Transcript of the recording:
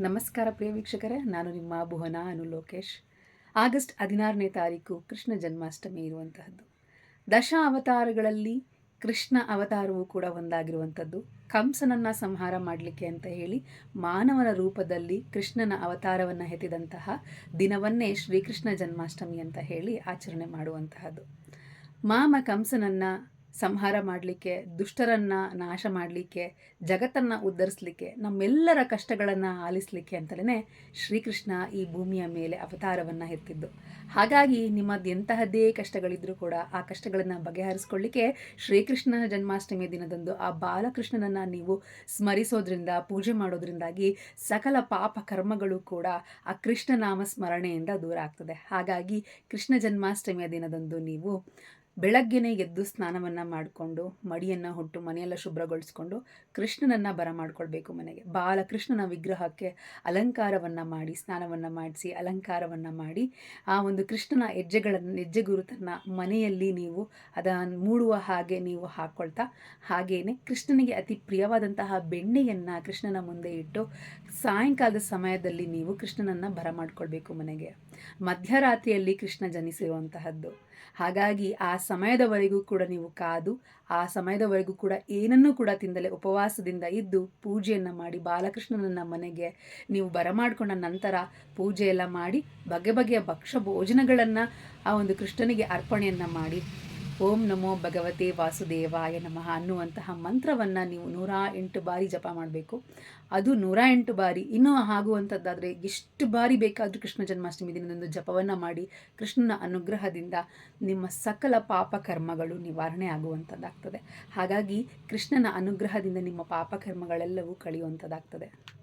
ನಮಸ್ಕಾರ ಪ್ರಿಯ ವೀಕ್ಷಕರೇ, ನಾನು ನಿಮ್ಮ ಭುವನ ಅನು ಲೋಕೇಶ್. ಆಗಸ್ಟ್ ಹದಿನಾರನೇ ತಾರೀಕು ಕೃಷ್ಣ ಜನ್ಮಾಷ್ಟಮಿ ಇರುವಂತಹದ್ದು. ದಶ ಅವತಾರಗಳಲ್ಲಿ ಕೃಷ್ಣ ಅವತಾರವೂ ಕೂಡ ಒಂದಾಗಿರುವಂಥದ್ದು ಕಂಸನನ್ನು ಸಂಹಾರ ಮಾಡಲಿಕ್ಕೆ ಅಂತ ಹೇಳಿ ಮಾನವನ ರೂಪದಲ್ಲಿ ಕೃಷ್ಣನ ಅವತಾರವನ್ನು ಎತ್ತಿದಂತಹ ದಿನವನ್ನೇ ಶ್ರೀಕೃಷ್ಣ ಜನ್ಮಾಷ್ಟಮಿ ಅಂತ ಹೇಳಿ ಆಚರಣೆ ಮಾಡುವಂತಹದ್ದು. ಮಾಮ ಕಂಸನನ್ನು ಸಂಹಾರ ಮಾಡಲಿಕ್ಕೆ, ದುಷ್ಟರನ್ನು ನಾಶ ಮಾಡಲಿಕ್ಕೆ, ಜಗತ್ತನ್ನು ಉದ್ಧರಿಸಲಿಕ್ಕೆ, ನಮ್ಮೆಲ್ಲರ ಕಷ್ಟಗಳನ್ನು ಆಲಿಸಲಿಕ್ಕೆ ಅಂತಲೇ ಶ್ರೀಕೃಷ್ಣ ಈ ಭೂಮಿಯ ಮೇಲೆ ಅವತಾರವನ್ನು ಎತ್ತಿದ್ದು. ಹಾಗಾಗಿ ನಿಮ್ಮದು ಎಂತಹದ್ದೇ ಕಷ್ಟಗಳಿದ್ದರೂ ಕೂಡ ಆ ಕಷ್ಟಗಳನ್ನು ಬಗೆಹರಿಸ್ಕೊಳ್ಳಿಕ್ಕೆ ಶ್ರೀಕೃಷ್ಣನ ಜನ್ಮಾಷ್ಟಮಿ ದಿನದಂದು ಆ ಬಾಲಕೃಷ್ಣನನ್ನು ನೀವು ಸ್ಮರಿಸೋದ್ರಿಂದ, ಪೂಜೆ ಮಾಡೋದ್ರಿಂದಾಗಿ ಸಕಲ ಪಾಪ ಕರ್ಮಗಳು ಕೂಡ ಆ ಕೃಷ್ಣನಾಮ ಸ್ಮರಣೆಯಿಂದ ದೂರ ಆಗ್ತದೆ. ಹಾಗಾಗಿ ಕೃಷ್ಣ ಜನ್ಮಾಷ್ಟಮಿಯ ದಿನದಂದು ನೀವು ಬೆಳಗ್ಗೆನೇ ಎದ್ದು ಸ್ನಾನವನ್ನು ಮಾಡಿಕೊಂಡು, ಮಡಿಯನ್ನು ಹೊಟ್ಟು, ಮನೆಯೆಲ್ಲ ಶುಭ್ರಗೊಳಿಸ್ಕೊಂಡು ಕೃಷ್ಣನನ್ನು ಬರ ಮಾಡಿಕೊಳ್ಬೇಕು ಮನೆಗೆ. ಬಾಲಕೃಷ್ಣನ ವಿಗ್ರಹಕ್ಕೆ ಅಲಂಕಾರವನ್ನು ಮಾಡಿ, ಸ್ನಾನವನ್ನು ಮಾಡಿಸಿ, ಅಲಂಕಾರವನ್ನು ಮಾಡಿ, ಆ ಒಂದು ಕೃಷ್ಣನ ಹೆಜ್ಜೆಗಳನ್ನು ಹೆಜ್ಜೆ ಗುರುತನ್ನು ಮನೆಯಲ್ಲಿ ನೀವು ಅದನ್ನು ಮೂಡುವ ಹಾಗೆ ನೀವು ಹಾಕ್ಕೊಳ್ತಾ ಹಾಗೆಯೇ ಕೃಷ್ಣನಿಗೆ ಅತಿ ಪ್ರಿಯವಾದಂತಹ ಬೆಣ್ಣೆಯನ್ನು ಕೃಷ್ಣನ ಮುಂದೆ ಇಟ್ಟು ಸಾಯಂಕಾಲದ ಸಮಯದಲ್ಲಿ ನೀವು ಕೃಷ್ಣನನ್ನು ಬರ ಮಾಡಿಕೊಳ್ಬೇಕು ಮನೆಗೆ. ಮಧ್ಯರಾತ್ರಿಯಲ್ಲಿ ಕೃಷ್ಣ ಜನಿಸಿರುವಂತಹದ್ದು. ಹಾಗಾಗಿ ಆ ಸಮಯದವರೆಗೂ ಕೂಡ ನೀವು ಕಾದು, ಆ ಸಮಯದವರೆಗೂ ಕೂಡ ಏನನ್ನೂ ಕೂಡ ತಿಂದಲೇ ಉಪವಾಸದಿಂದ ಇದ್ದು ಪೂಜೆಯನ್ನು ಮಾಡಿ, ಬಾಲಕೃಷ್ಣನನ್ನ ಮನೆಗೆ ನೀವು ಬರಮಾಡಿಕೊಂಡ ನಂತರ ಪೂಜೆ ಎಲ್ಲ ಮಾಡಿ, ಬಗೆ ಬಗೆಯ ಭಕ್ಷ್ಯ ಭೋಜನಗಳನ್ನು ಆ ಒಂದು ಕೃಷ್ಣನಿಗೆ ಅರ್ಪಣೆಯನ್ನು ಮಾಡಿ ಓಂ ನಮೋ ಭಗವತೆ ವಾಸುದೇವಾಯ ನಮಃ ಅನ್ನುವಂತಹ ಮಂತ್ರವನ್ನು ನೀವು ನೂರ ಎಂಟು ಬಾರಿ ಜಪ ಮಾಡಬೇಕು. ಅದು ನೂರ ಎಂಟು ಬಾರಿ. ಇನ್ನೂ ಆಗುವಂಥದ್ದಾದರೆ ಎಷ್ಟು ಬಾರಿ ಬೇಕಾದರೂ ಕೃಷ್ಣ ಜನ್ಮಾಷ್ಟಮಿ ದಿನದಂದು ಜಪವನ್ನು ಮಾಡಿ ಕೃಷ್ಣನ ಅನುಗ್ರಹದಿಂದ ನಿಮ್ಮ ಸಕಲ ಪಾಪ ಕರ್ಮಗಳು ನಿವಾರಣೆ ಆಗುವಂಥದ್ದಾಗ್ತದೆ ಹಾಗಾಗಿ ಕೃಷ್ಣನ ಅನುಗ್ರಹದಿಂದ ನಿಮ್ಮ ಪಾಪ ಕರ್ಮಗಳೆಲ್ಲವೂ ಕಳೆಯುವಂಥದ್ದಾಗ್ತದೆ